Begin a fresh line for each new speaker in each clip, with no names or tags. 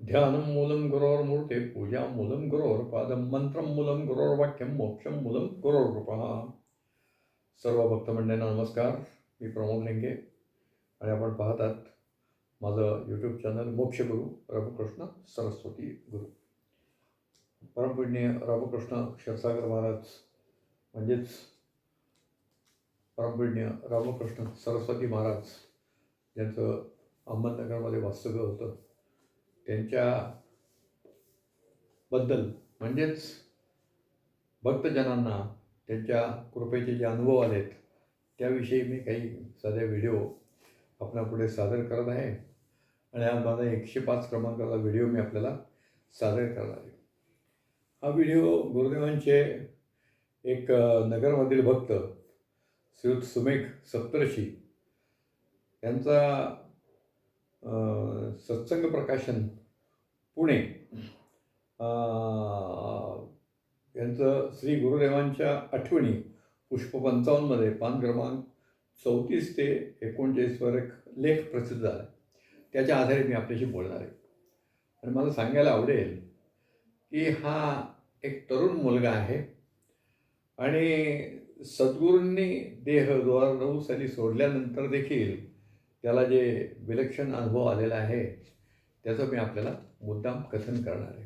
ध्यानं मूलं गुरोर्मूर्ते पूजा मूलं गुरोर पादं मंत्रं मूलं गुरोर्वाक्यं मोक्षं मूलं गुरोर्कृपः सर्व भक्तमंडळींना नमस्कार मी प्रमोद लिंगे आणि आपण पाहतात माझं यूट्यूब चॅनल मोक्षगुरू रामकृष्ण सरस्वती गुरु परमपूजनीय रामकृष्ण क्षीरसागर महाराज म्हणजेच परमपूजनीय रामकृष्ण सरस्वती महाराज यांचं अहमदनगरमध्ये वास्तव्य होतं त्यांच्याबद्दल म्हणजेच भक्तजनांना त्यांच्या कृपेचे जे अनुभव आलेत त्याविषयी मी काही साध्या व्हिडिओ आपल्यापुढे सादर करत आहे. आणि हा माझा एकशे पाच क्रमांकाचा व्हिडिओ मी आपल्याला सादर करणार आहे. हा व्हिडिओ गुरुदेवांचे एक नगरमधील भक्त श्रीयुत सुमेघ सप्तर्षी यांचा सत्संग प्रकाशन पुणे. यांचं श्री गुरुदेवांच्या आठवणी पुष्प पंचावन्नमध्ये पान क्रमांक चौतीस ते एकोणचाळीसवर एक लेख प्रसिद्ध झाला. त्याच्या आधारे मी आपल्याशी बोलणार आहे. आणि मला सांगायला आवडेल की हा एक तरुण मुलगा आहे आणि सद्गुरूंनी देह दोन हजार नऊ साली सोडल्यानंतर देखील त्याला जे विलक्षण अनुभव आलेला आहे त्याचं मी आपल्याला मुद्दाम कथन करणार आहे.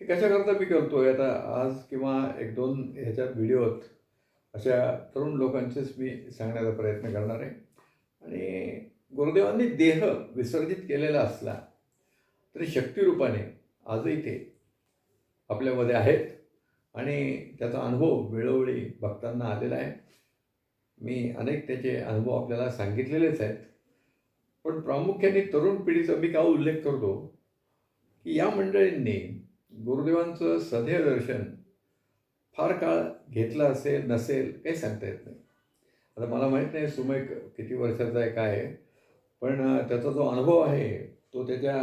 हे कशाकरता मी करतो आहे आता आज किंवा एक दोन ह्याच्यात व्हिडिओत अशा तरुण लोकांचेच मी सांगण्याचा प्रयत्न करणार आहे. आणि गुरुदेवांनी देह विसर्जित केलेला असला तरी शक्तिरूपाने आजही ते आपल्यामध्ये आहेत आणि त्याचा अनुभव वेळोवेळी भक्तांना आलेला आहे. मी अनेक त्याचे अनुभव आपल्याला सांगितलेलेच आहेत. पण प्रामुख्याने तरुण पिढीचा मी का उल्लेख करतो की या मंडळींनी गुरुदेवांचं सदैव दर्शन फार काळ घेतलं असेल नसेल काही सांगता येत नाही. आता मला माहीत नाही सुमेक किती वर्षाचा आहे काय आहे पण त्याचा जो अनुभव आहे तो त्याच्या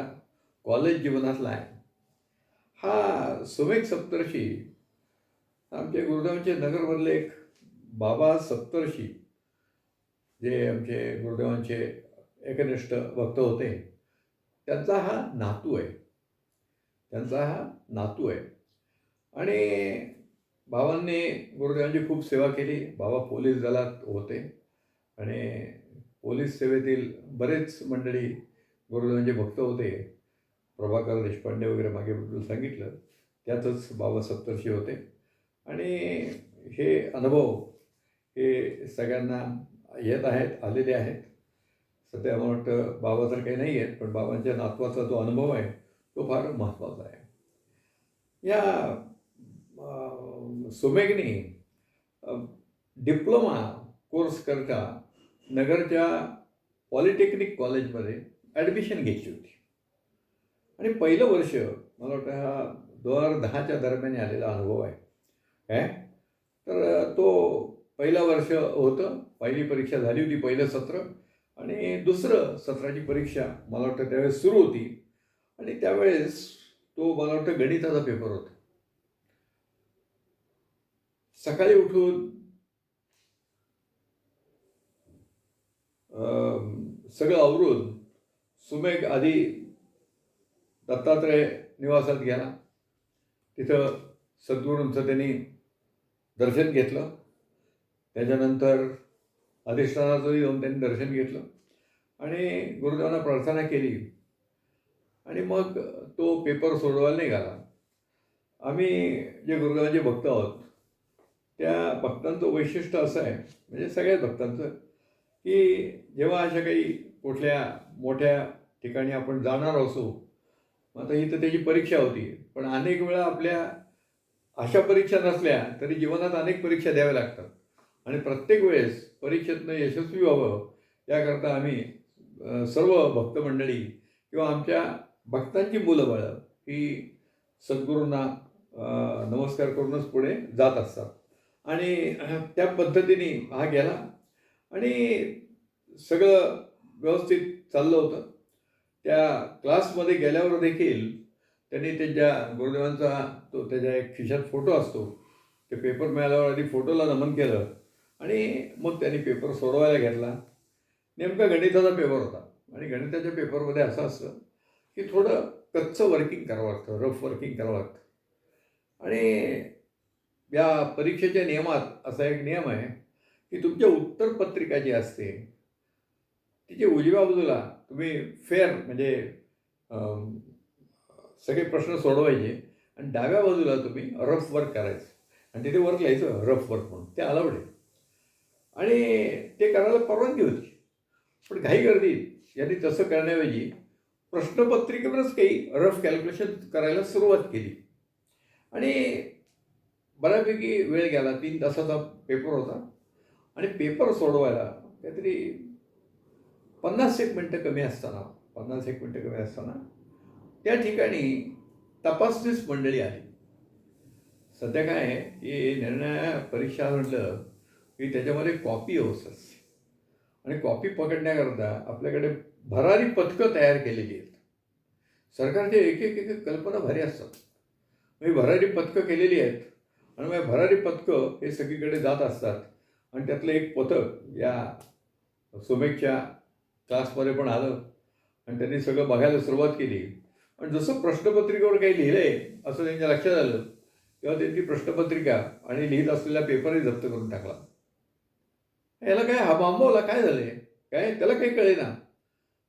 कॉलेज जीवनातला आहे. हा सुमेक सप्तर्षी आमचे गुरुदेवांचे नगरमधले एक बाबा सप्तर्षी जे आमचे गुरुदेवांचे एकनिष्ठ भक्त होते. त्यांचा हा नातू आहे. त्यांचा हा नातू आहे. आणि बाबांनी गुरुदेवांची खूप सेवा केली. बाबा पोलीस दलात होते. आणि पोलीस सेवेतील बरेच मंडळी गुरुदेवांचे भक्त होते. प्रभाकर देशपांडे वगैरे मागे सांगितलं. त्यातच बाबा सप्तर्षी होते. आणि हे अनुभव हे सगळ्यांना येत आहेत आलेले आहेत. सध्या मला वाटतं बाबा तर काही नाही आहेत पण बाबांच्या नातवाचा जो अनुभव आहे तो फार महत्त्वाचा आहे. या अं, सुमेघनी डिप्लोमा कोर्स करता नगरच्या पॉलिटेक्निक कॉलेजमध्ये ॲडमिशन घेतली होती. आणि पहिलं वर्ष मला वाटतं हा दोन हजार दहाच्या दरम्यान आलेला अनुभव आहे. काय तर तो पहिलं वर्ष होतं पहिली परीक्षा झाली होती पहिलं सत्र. आणि दुसरं सत्राची परीक्षा मला वाटतं त्यावेळेस सुरू होती. आणि त्यावेळेस तो मला वाटतं गणिताचा पेपर होता. सकाळी उठून सगळं आवरून सुमेघ आधी दत्तात्रय निवासात गेला. तिथं सद्गुरूंचं त्यांनी दर्शन घेतलं. त्याच्यानंतर अधिष्ठानाचंही जाऊन त्यांनी दर्शन घेतलं आणि गुरुदेवांना प्रार्थना केली. आणि मग तो पेपर सोडवायला निघाला आम्ही जे गुरुदेवांचे भक्त आहोत त्या भक्तांचं वैशिष्ट्य असं आहे म्हणजे सगळ्याच भक्तांचं की जेव्हा अशा काही कुठल्या मोठ्या ठिकाणी आपण जाणार असो आता ही तर त्याची परीक्षा होती पण अनेक वेळा आपल्या अशा परीक्षा नसल्या तरी जीवनात अनेक परीक्षा द्याव्या लागतात. आणि प्रत्येक वेळेस परीक्षेतनं यशस्वी व्हावं याकरता आम्ही सर्व भक्तमंडळी किंवा आमच्या भक्तांची मुलं बाळं ही सद्गुरूंना नमस्कार करूनच पुढे जात असतात. आणि त्या पद्धतीने हा गेला. आणि सगळं व्यवस्थित चाललं होतं. त्या क्लासमध्ये गेल्यावर देखील त्यांनी त्यांच्या गुरुदेवांचा तो त्याच्या एक खिशात फोटो असतो. ते पेपर मिळाल्यावर आधी फोटोला नमन केलं. आणि मग त्यांनी पेपर सोडवायला घेतला. नेमका गणिताचा पेपर होता. आणि गणिताच्या पेपरमध्ये असं असतं की थोडं कच्चं वर्किंग करावं लागतं रफ वर्किंग करावं लागतं. आणि या परीक्षेच्या नियमात असा एक नियम आहे की तुमच्या उत्तरपत्रिका जी असते तिची उजव्या बाजूला तुम्ही फेअर म्हणजे सगळे प्रश्न सोडवायचे आणि डाव्या बाजूला तुम्ही रफ वर्क करायचं. आणि तिथे वर्क लिहायचं रफ वर्क म्हणून. ते अलाउड आहे. आणि ते करायला परवानगी होती. पण घाई गर्दी यांनी तसं करण्याऐवजी प्रश्नपत्रिकेवरच काही रफ कॅल्क्युलेशन करायला सुरुवात केली. आणि बऱ्यापैकी वेळ गेला तीन तासाचा पेपर होता. आणि पेपर सोडवायला काहीतरी पन्नास एक मिनटं कमी असताना पन्नास एक मिनटं कमी असताना त्या ठिकाणी तपासणीच मंडळी आली. सध्या काय आहे की निर्णय परीक्षा म्हटलं की त्याच्यामध्ये कॉपी होत असते आणि कॉपी पकडण्याकरता आपल्याकडे भरारी पथकं तयार केलेली आहेत सरकारचे एक एक एक कल्पना भारी असतात. मी भरारी पथकं केलेली आहेत आणि मग भरारी पथकं हे सगळीकडे जात असतात. आणि त्यातलं एक पथक या सुमेकच्या क्लासमध्ये पण आलं. आणि त्यांनी सगळं बघायला सुरुवात केली. आणि जसं प्रश्नपत्रिकेवर काही लिहिलं आहे असं त्यांच्या लक्षात आलं. तेव्हा त्यांची प्रश्नपत्रिका आणि लिहित असलेला पेपरही जप्त करून टाकला. याला काय हा बांबवला काय झालं आहे काय? त्याला काही कळे ना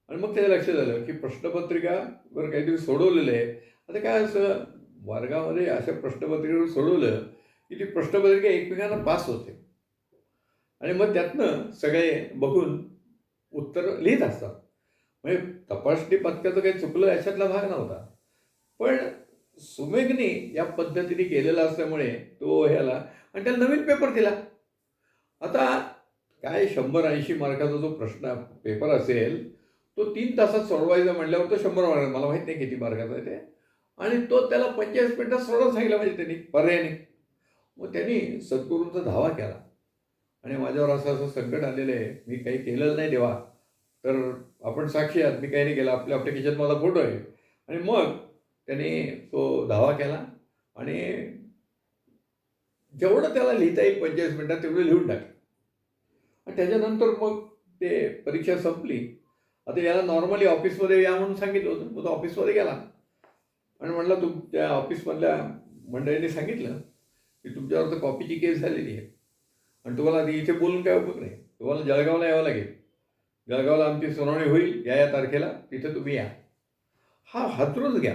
आणि मग त्याच्या लक्षात आलं की प्रश्नपत्रिकावर काहीतरी सोडवलेलं आहे. आता काय असं वर्गामध्ये अशा प्रश्नपत्रिकेवर सोडवलं की ती प्रश्नपत्रिका एकमेकांना पास होते. आणि मग त्यातनं सगळे बघून उत्तर लिहित असतात. म्हणजे तपासणी पथकाचं काही चुकलं याच्यातला भाग नव्हता. पण सुमेघनी या पद्धतीने केलेला असल्यामुळे तो ह्याला आणि त्याला नवीन पेपर दिला. आता काय शंभर ऐंशी मार्काचा जो प्रश्न पेपर असेल तो तीन तासात सोडवायचा म्हटल्यावर तो शंभर मार्क मला माहीत नाही किती मार्काचा आहे ते. आणि तो त्याला पंचेचाळीस मिनिटात सोडवून सांगितलं म्हणजे त्यांनी पर्यायाने मग त्यांनी सद्गुरूंचा धावा केला. आणि माझ्यावर असं असं संकट आलेलं आहे मी काही केलेलं नाही देवा. तर आपण साक्षी आहात मी काही नाही केलं आपल्या ॲप्लिकेशन माझा फोटो आहे. आणि मग त्याने तो धावा केला आणि जेवढं त्याला लिहिता येईल पंचेचाळीस मिनटात तेवढं लिहून टाकलं. त्याच्यानंतर मग ते परीक्षा संपली. आता याला नॉर्मली ऑफिसमध्ये या म्हणून सांगितलं होतं. मग तो ऑफिसमध्ये गेला. आणि म्हणलं तुमच्या ऑफिसमधल्या मंडळीने सांगितलं की तुमच्यावर तर कॉपीची केस झालेली आहे. आणि तुम्हाला आधी इथे बोलून काय उपयोग नाही. तुम्हाला जळगावला यावं लागेल. जळगावला आमची सुनावणी होईल. या या तारखेला तिथे तुम्ही या. हा हातरूनच घ्या.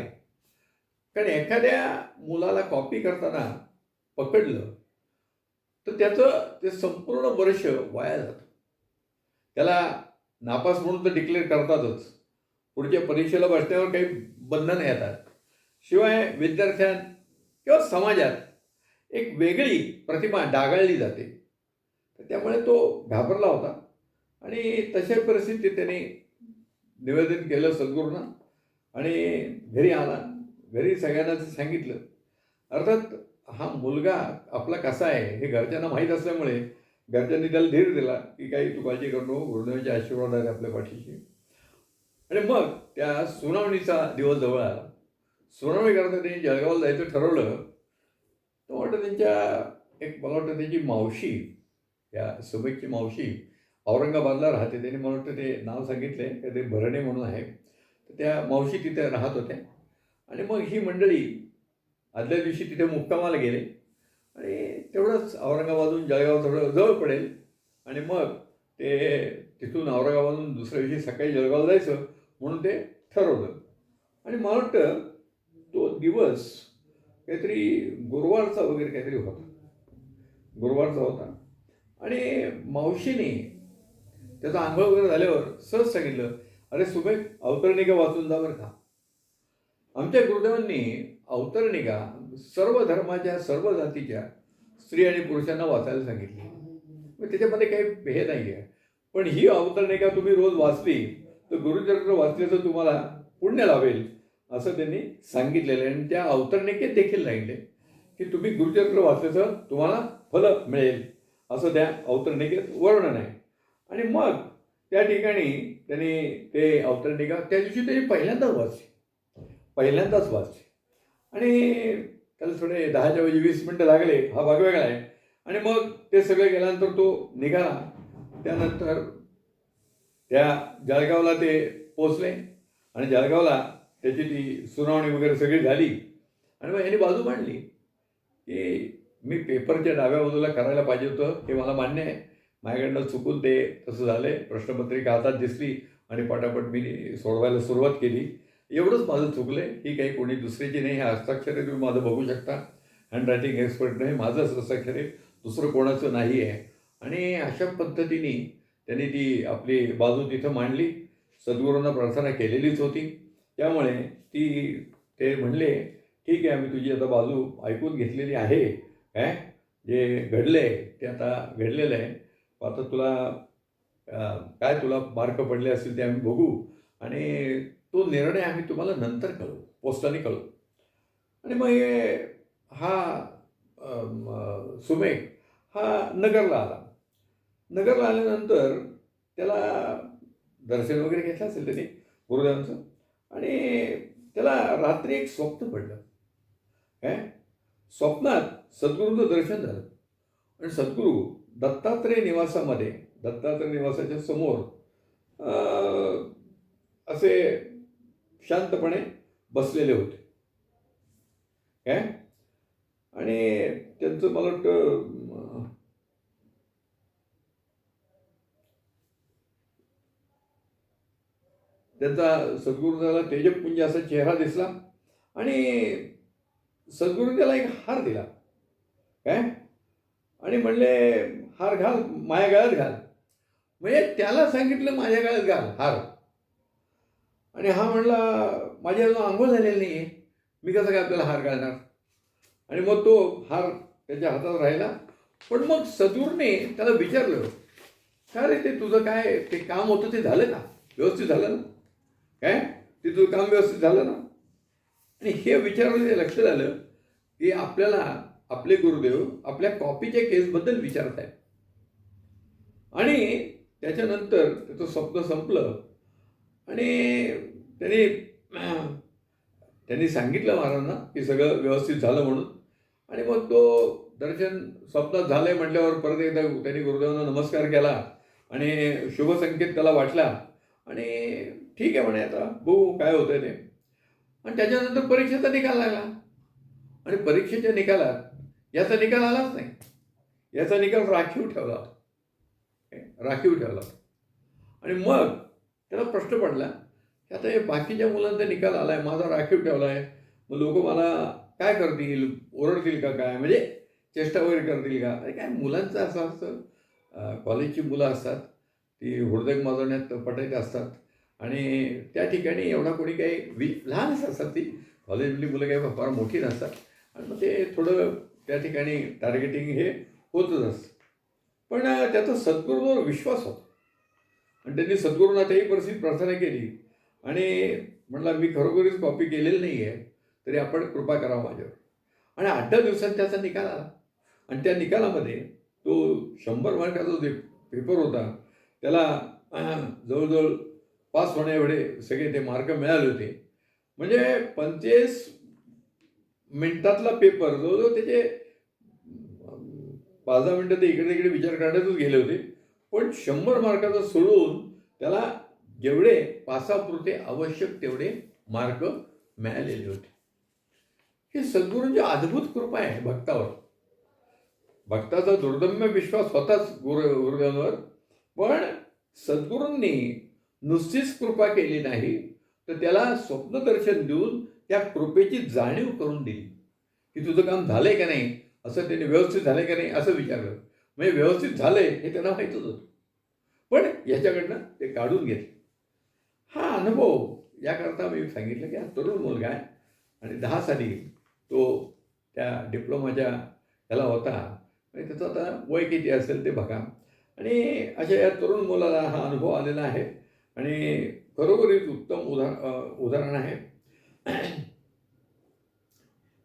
कारण एखाद्या मुलाला कॉपी करताना पकडलं तर त्याचं ते संपूर्ण वर्ष वाया जातं. त्याला नापास म्हणून तर डिक्लेअर करतातच. पुढच्या परीक्षेला बसण्यावर काही बंधनं येतात शिवाय विद्यार्थ्यां किंवा समाजात एक वेगळी प्रतिमा डागाळली जाते. तर त्यामुळे तो घाबरला होता. आणि तशा परिस्थितीत त्याने निवेदन केलं सद्गुरूंना आणि घरी आला. घरी सगळ्यांना सांगितलं. अर्थात हा मुलगा आपला कसा आहे हे घरच्यांना माहीत असल्यामुळे घरच्यांनी त्याला धीर दिला की काही तू काळजी करू नको गुरुदेवांचे आशीर्वाद आहेत आपल्या पाठीशी. आणि मग त्या सुनावणीचा दिवस जवळ आला. सुनावणी करता त्यांनी जळगावला जायचं ठरवलं. तर वाटतं त्यांच्या एक मला वाटतं त्यांची मावशी या सुबेकची मावशी औरंगाबादला राहते. त्यांनी मला वाटतं ते नाव सांगितले ते भरणे म्हणून आहे. तर त्या मावशी तिथे राहत होत्या. आणि मग ही मंडळी आदल्या दिवशी तिथे मुक्कामाला गेले. आणि तेवढंच औरंगाबादहून जळगाव थोडं जवळ पडेल. आणि मग ते तिथून औरंगाबादहून दुसऱ्या दिवशी सकाळी जळगावला जायचं म्हणून ते ठरवलं. आणि मला वाटतं तो दिवस काहीतरी गुरुवारचा वगैरे काहीतरी होता. गुरुवारचा होता. आणि मावशीने त्याचा आंघोळ वगैरे झाल्यावर सहज सांगितलं अरे सुबेक अवतरणिका वाचून जा बरं का. आमच्या गुरुदेवांनी अवतरणिका सर्व धर्माच्या सर्व जातीच्या स्त्री आणि पुरुषांना वाचायला सांगितली. मग त्याच्यामध्ये काही हे नाही आहे पण ही अवतरणिका तुम्ही रोज वाचली तर गुरुचरित्र वाचल्याचं तुम्हाला पुण्य लावेल असं त्यांनी सांगितलेलं आहे. आणि त्या अवतरणिकेत देखील सांगितले की तुम्ही गुरुचरित्र वाचल्याचं तुम्हाला फल मिळेल असं त्या अवतरणिकेत वर्णन आहे. आणि मग त्या ठिकाणी त्यांनी ते अवतरणिका त्या दिवशी त्यांनी पहिल्यांदाच वाचली. पहिल्यांदाच वाचली. आणि त्याला थोडे दहाच्या ऐवजी वीस मिनटं लागले हा भाग वेगळा आहे. आणि मग ते सगळे गेल्यानंतर तो निघाला. त्यानंतर त्या जळगावला ते पोचले आणि जळगावला त्याची ती सुनावणी वगैरे सगळी झाली. आणि मग यांनी बाजू मांडली की मी पेपरच्या डाव्या बाजूला करायला पाहिजे होतं हे मला मान्य आहे. माझ्याकडनं चुकून ते तसं झालंय. प्रश्नपत्रिका हातात दिसली आणि पटापट मी सोडवायला सुरुवात केली. एवढंच माझं चुकलं आहे ही काही कोणी दुसऱ्याची नाही हे हस्ताक्षर आहे तुम्ही माझं बघू शकता. हँडरायटिंग एक्सपर्ट नाही माझंच हस्ताक्षर आहे दुसरं कोणाचं नाही आहे. आणि अशा पद्धतीने त्यांनी ती आपली बाजू तिथं मांडली. सद्गुरूंना प्रार्थना केलेलीच होती. त्यामुळे ती ते म्हणले ठीक आहे आम्ही तुझी आता बाजू ऐकून घेतलेली आहे. काय जे घडलं आहे ते आता घडलेलं आहे. आता तुला काय तुला मार्क पडले असतील ते आम्ही बघू. आणि तो निर्णय आम्ही तुम्हाला नंतर कळू पोस्टाने कळू आणि मग हे हा सुमेघ हा नगरला आला. नगरला आल्यानंतर त्याला दर्शन वगैरे घेतलं असेल त्याने गुरुदेवांचं. आणि त्याला रात्री एक स्वप्न पडलं. काय स्वप्नात सद्गुरूंचं दर्शन झालं. आणि सद्गुरू दत्तात्रय निवासामध्ये दत्तात्रय निवासाच्या समोर असे शांतपणे बसलेले होते. काय? आणि त्यांचं मला वाटतं अं, त्यांचा सद्गुरूला तेजपुंज असा चेहरा दिसला आणि सद्गुरू त्याला एक हार दिला. काय? आणि म्हणले हार घाल माझ्या गळ्यात घाल. म्हणजे त्याला सांगितलं माझ्या गळ्यात घाल हार. आणि हा म्हणला माझ्या अजून आंघोळ झालेली नाही आहे मी कसं काय आपल्याला हार घालणार? आणि मग तो हार त्याच्या हातात राहिला. पण मग सदूरने त्याला विचारलं का रे ते तुझं काय ते काम होतं ते झालं का? व्यवस्थित झालं ना? काय? ते तुझं काम व्यवस्थित झालं ना? आणि हे विचारलं ते लक्षात आलं की आपल्याला आपले गुरुदेव आपल्या कॉपीच्या केसबद्दल विचारत आहेत आणि त्याच्यानंतर त्याचं स्वप्न संपलं. आणि त्यांनी त्यांनी सांगितलं महाराजांना की सगळं व्यवस्थित झालं म्हणून. आणि मग तो दर्शन स्वप्नात झालंय म्हटल्यावर परत एकदा त्यांनी गुरुदेवांना नमस्कार केला आणि शुभसंकेत त्याला वाटला. आणि ठीक आहे म्हणे आता बघू काय होतं ते. आणि त्याच्यानंतर परीक्षेचा निकाल लागला. आणि परीक्षेच्या निकालात याचा निकाल आलाच नाही. याचा निकाल राखीव ठेवला. राखीव ठेवला. आणि मग त्याला प्रश्न पडला की आता हे बाकीच्या मुलांचा निकाल आला आहे माझा राखीव ठेवला आहे मग लोक मला काय करतील ओरडतील का काय? म्हणजे चेष्टा वगैरे करतील का? अरे काय मुलांचं असं असतं. कॉलेजची मुलं असतात ती हृदय माजवण्यात पटायचे असतात. आणि त्या ठिकाणी एवढा कोणी काही वि लहानच असतात ती. कॉलेजमधली मुलं काही फार मोठी नसतात. आणि मग ते थोडं त्या ठिकाणी टार्गेटिंग हे होतच असतं. पण त्याचा सद्गुरूवर विश्वास होता. आणि त्यांनी सद्गुरूंना परिस्थिती प्रार्थना केली. आणि म्हणला मी खरोखरीच कॉपी केलेली नाही आहे तरी आपण कृपा करा माझ्यावर. आणि आठ दहा दिवसात त्याचा निकाल आला. आणि त्या निकालामध्ये तो शंभर मार्काचा जो पेपर होता त्याला जवळजवळ पास होण्याएवढे सगळे ते मार्क मिळाले होते. म्हणजे पंचेस मिनिटातला पेपर जवळजवळ त्याचे पाच दहा मिनटं ते इकडे तिकडे विचार करण्यातच गेले होते. पण शंभर मार्काचं सोडून त्याला जेवढे पासापुरते आवश्यक तेवढे मार्क मिळालेले होते. हे सद्गुरूंची अद्भुत कृपा आहे भक्तावर. भक्ताचा दुर्दम्य विश्वास होताच गुरु गुरुदेवांवर पण सद्गुरूंनी नुसतीच कृपा केली नाही तर त्याला स्वप्नदर्शन देऊन त्या कृपेची जाणीव करून दिली. की तुझं काम झालंय का नाही? असं त्याने व्यवस्थित झालंय का नाही? असं विचारलं. म्हणजे व्यवस्थित झालंय हे त्यांना माहीतच होतं. पण याच्याकडनं ते काढून घेतले. हा अनुभव याकरता मी सांगितलं की हा तरुण मुलगा आहे आणि दहा साली तो त्या डिप्लोमाच्या ह्याला होता. आणि त्याचं आता वय किती असेल ते बघा. आणि अशा या तरुण मुलाला हा अनुभव आलेला आहे. आणि खरोखरीच उत्तम उदा उदाहरण आहे.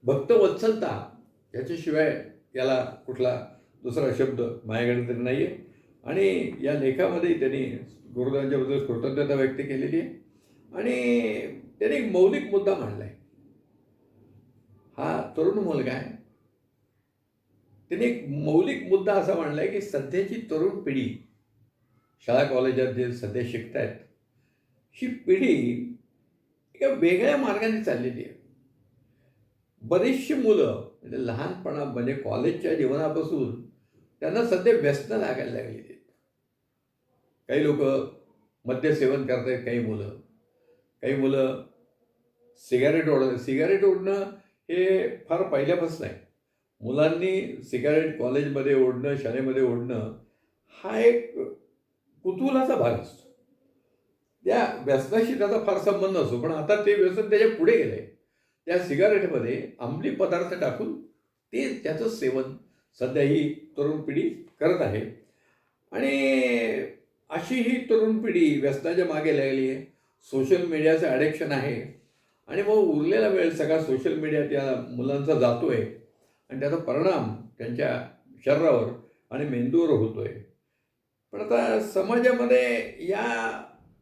भक्तवत्सलता याच्याशिवाय याला कुठला दुसरा शब्द माझ्याकडे तरी नाही आहे आणि या लेखामध्ये त्यांनी गुरुदांच्याबद्दल कृतज्ञता व्यक्त केलेली आहे. आणि त्याने एक मौलिक मुद्दा मांडला आहे हा तरुण मुलगा आहे. त्याने एक मौलिक मुद्दा असा मांडला आहे की सध्याची तरुण पिढी शाळा कॉलेजात जे सध्या शिकत आहेत ही पिढी एका वेगळ्या मार्गाने चाललेली आहे. बरीचशी मुलं म्हणजे लहानपणा म्हणजे कॉलेजच्या जीवनापासून त्यांना सध्या व्यसन लागायला लागली आहेत. काही लोक मद्यसेवन करतायत काही मुलं. काही मुलं सिगारेट ओढत सिगारेट ओढणं हे फार पहिल्यापासून आहे मुलांनी सिगारेट कॉलेजमध्ये ओढणं शाळेमध्ये ओढणं हा एक कुतूहलाचा भाग असतो. त्या व्यसनाशी त्याचा फार संबंध असतो. पण आता ते व्यसन त्याच्या पुढे गेलं आहे त्या सिगारेटमध्ये अंमली पदार्थ टाकून ते त्याचं सेवन सध्या ही तरुण पिढी करत आहे. आणि अशी ही तरुण पिढी व्यसनाच्या मागे लागली आहे. सोशल मीडियाचं ॲडिक्शन आहे. आणि मग उरलेला वेळ सगळा सोशल मीडिया त्या मुलांचा जातो आहे आणि त्याचा परिणाम त्यांच्या शरीरावर आणि मेंदूवर होतो आहे पण आता समाजामध्ये या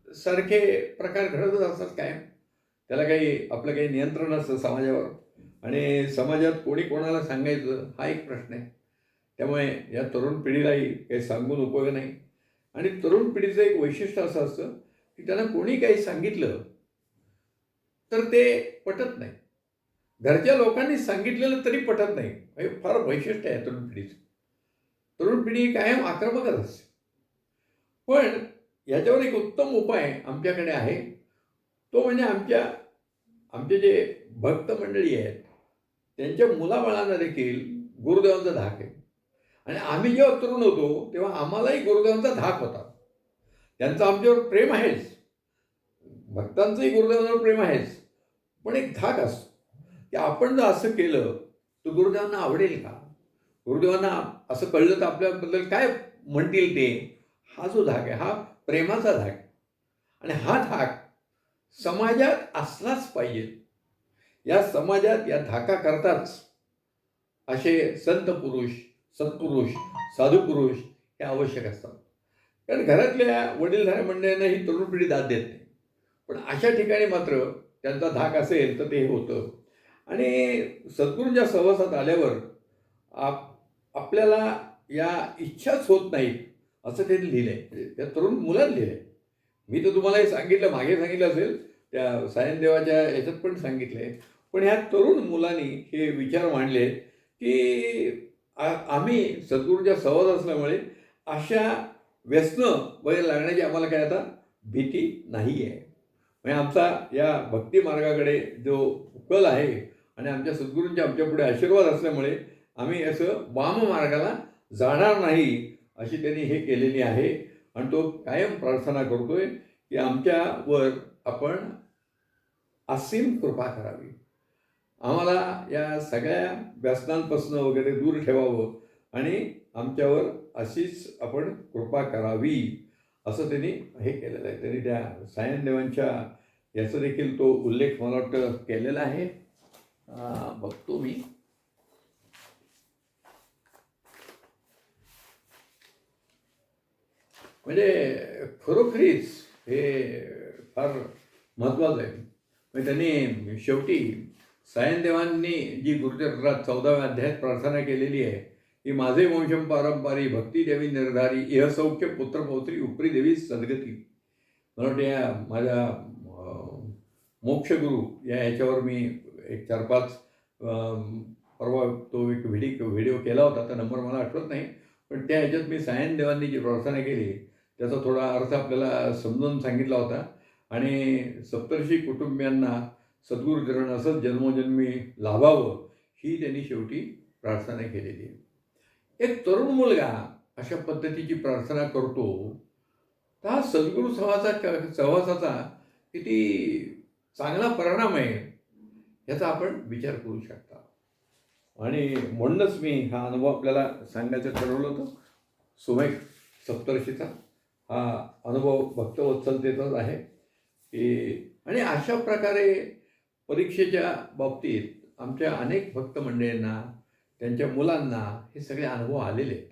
सारखे प्रकार घडतच असतात काय त्याला काही आपलं काही नियंत्रण असतं समाजावर. आणि समाजात कोणी कोणाला सांगायचं हा एक प्रश्न आहे. त्यामुळे या तरुण पिढीलाही काही सांगून उपयोग नाही. आणि तरुण पिढीचं एक वैशिष्ट्य असं असतं की त्यांना कोणी काही सांगितलं तर ते पटत नाही. घरच्या लोकांनी सांगितलेलं तरी पटत नाही. हे फार वैशिष्ट्य आहे तरुण पिढीचं. तरुण पिढी कायम आक्रमकच असते. पण याच्यावर एक उत्तम उपाय आमच्याकडे आहे. तो म्हणजे आमच्या आमचे जे भक्त मंडळी आहेत त्यांच्या मुलाबाळांना देखील गुरुदेवांचा धाक आहे. आणि आम्ही जेव्हा तरुण होतो तेव्हा आम्हालाही गुरुदेवांचा धाक होता. त्यांचं आमच्यावर प्रेम आहेच. भक्तांचंही गुरुदेवांवर प्रेम आहेच. पण एक धाक असतो. की आपण जर असं केलं तर गुरुदेवांना आवडेल का? गुरुदेवांना असं कळलं तर आपल्याबद्दल काय म्हणतील ते? हा जो धाक आहे हा प्रेमाचा धाक आणि हा धाक समाजात असलाच पाहिजे. या समाजात या धाका करताच असे संत पुरुष सत्पुरुष साधुपुरुष हे आवश्यक असतात. कारण घरातल्या वडीलधाऱ्या मंडळींना ही तरुण पिढी दाद देत नाही. पण अशा ठिकाणी मात्र त्यांचा धाक असेल तर ते होतं. आणि सद्गुरूंच्या सहवासात आल्यावर आप आपल्याला या इच्छाच होत नाहीत असं त्यांनी लिहिलं आहे म्हणजे त्या तरुण मुलांनी लिहिलं आहे मी तर तुम्हाला हे सांगितलं मागे सांगितलं असेल. त्या सायनदेवाच्या याच्यात पण सांगितलं. आहे पण ह्या तरुण मुलांनी हे विचार मांडले की आम्ही सद्गुरूच्या संवाद असल्यामुळे अशा व्यसनं वगैरे लागण्याची आम्हाला काय आता भीती नाही आहे म्हणजे आमचा या भक्ती मार्गाकडे जो कल आहे आणि आमच्या सद्गुरूंच्या आमच्यापुढे आशीर्वाद असल्यामुळे आम्ही असं वाम मार्गाला जाणार नाही अशी त्यांनी हे केलेली आहे. आणि तो कायम प्रार्थना करतोय की आमच्यावर आपण असीम कृपा करावी. आम्हाला या सगळ्या व्यसनांपासून वगैरे दूर ठेवावं आणि आमच्यावर अशीच आपण कृपा करावी असं त्यांनी हे केलेलं आहे. त्यांनी त्या सायनदेवांच्या याचा देखील तो उल्लेख मला वाटतं केलेला आहे. बघतो मी. म्हणजे खरोखरीच हे फार महत्त्वाचं आहे. म्हणजे त्यांनी शेवटी सायनदेवांनी जी गुरुचरित्रात चौदाव्या अध्यायात प्रार्थना केलेली आहे की माझे वंशम पारंपारी भक्ती देवी निर्धारी इह सौख्य पुत्र पौत्री उपरी देवी सद्गती. मला वाटतं या माझ्या अं, मोक्षगुरू या ह्याच्यावर मी एक चार पाच परवा तो एक व्हिडिओ व्हिडिओ केला होता तर नंबर मला आठवत नाही. पण त्या ह्याच्यात मी सायन देवांनी जी प्रार्थना केली त्याचा थोडा अर्थ आपल्याला समजावून सांगितला होता. आणि सप्तर्षी कुटुंबियांना सद्गुरुचरण असंच जन्मोजन्मी लाभावं ही त्यांनी शेवटी प्रार्थना केलेली आहे. एक तरुण मुलगा अशा पद्धतीची प्रार्थना करतो. तर हा सद्गुरू सहवासा सहवासाचा किती चांगला परिणाम आहे याचा आपण विचार करू शकता. आणि म्हणूनच मी हा अनुभव आपल्याला सांगायचं ठरवलं होतं. सुमेख सप्तर्षीचा हा अनुभव भक्तवत्सलतेचाच आहे. की आणि अशा प्रकारे परीक्षेच्या बाबतीत आमच्या अनेक भक्त मंडळींना त्यांच्या मुलांना हे सगळे अनुभव आलेले आहेत.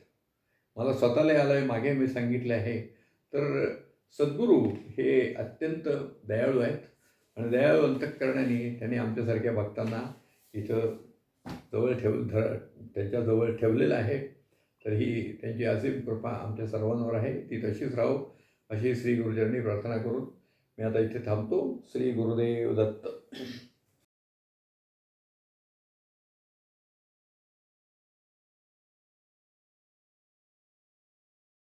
मला स्वतःलाही आलं आहे मागे मी सांगितले आहे. तर सद्गुरू हे अत्यंत दयाळू आहेत. आणि दयाळू अंतकरणाने त्यांनी आमच्यासारख्या भक्तांना इथं जवळ ठेव धर त्यांच्याजवळ ठेवलेलं आहे. तर ही त्यांची असीम कृपा आमच्या सर्वांवर आहे. ती तशीच राहो अशी श्री गुरुजरांनी प्रार्थना करून मी आता इथे थांबतो. श्री गुरुदेव दत्त.